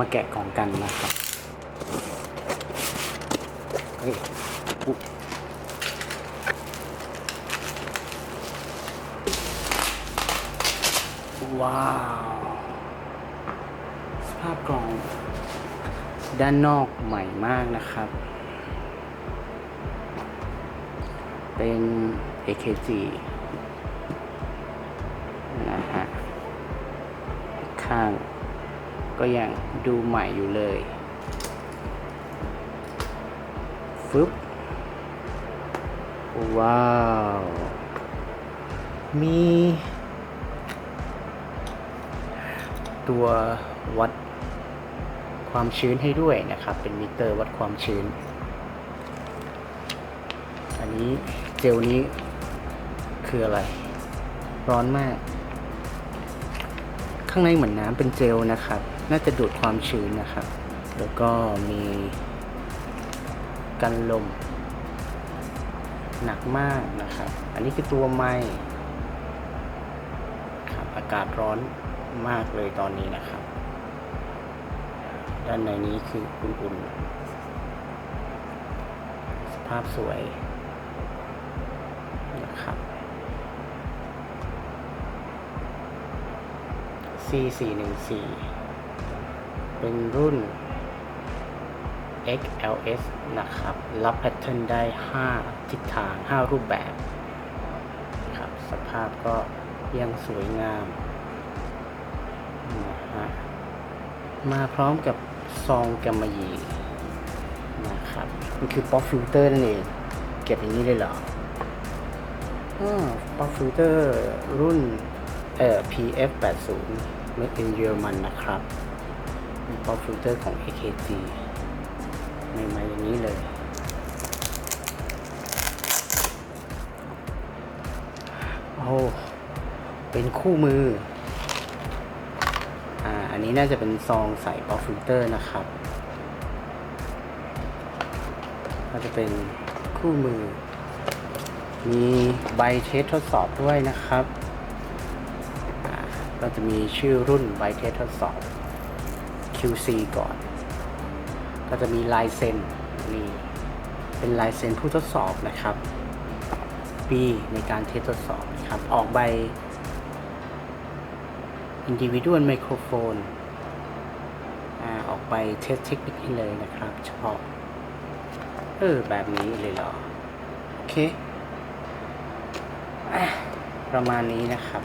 มาแกะกล่องกันนะครับเฮ้ยว้าว สภาพกล่อง ด้านนอกใหม่มากนะครับ เป็น AKG นะฮะ ข้าง ก็ยังดูใหม่อยู่เลยฟึบว้าว มีตัววัดความชื้นให้ด้วยนะครับ เป็นมิเตอร์วัดความชื้น อันนี้เจลนี้คืออะไร ร้อนมาก ข้างในเหมือนน้ำเป็นเจลนะครับ น่าจะดูดความชื้นนะครับ แล้วก็มีกันลม หนักมากนะครับ อันนี้คือตัวไม้ครับอากาศร้อนมากเลยตอนนี้นะครับ ด้านในนี้คืออุ่นๆ สภาพสวย C414 เป็นรุ่น XLS นะครับ รับแพทเทิร์นได้ 5 ทิศทาง 5 รูปแบบครับ สภาพก็ยังสวยงามนะฮะมาพร้อมกับซองกำมะหยี่นะครับ มันคือป๊อปฟิลเตอร์นั่นเอง เก็บอย่างนี้เลยเหรอป๊อปฟิลเตอร์รุ่นเอ่อ PF80 made in เยอรมันนะครับเป็นป๊อปฟิลเตอร์ของ AKG ใหม่ๆอย่างนี้เลย โอ้ เป็นคู่มือ อ่า อันนี้น่าจะเป็นซองใส่ป๊อปฟิลเตอร์นะครับ ก็จะเป็นคู่มือ มีใบเทสทดสอบด้วยนะครับ ก็จะมีชื่อรุ่นใบเทสทดสอบ QC ก่อน ก็จะมีลายเซ็นนี่เป็นลายเซ็นผู้ทดสอบนะครับ ปีในการเทสทดสอบนะครับ ออกใบ individual microphone ออกไปเทสเทคนิคให้เลยนะครับ เฉพาะ เออ แบบนี้เลยเหรอ โอเค ประมาณนี้นะครับ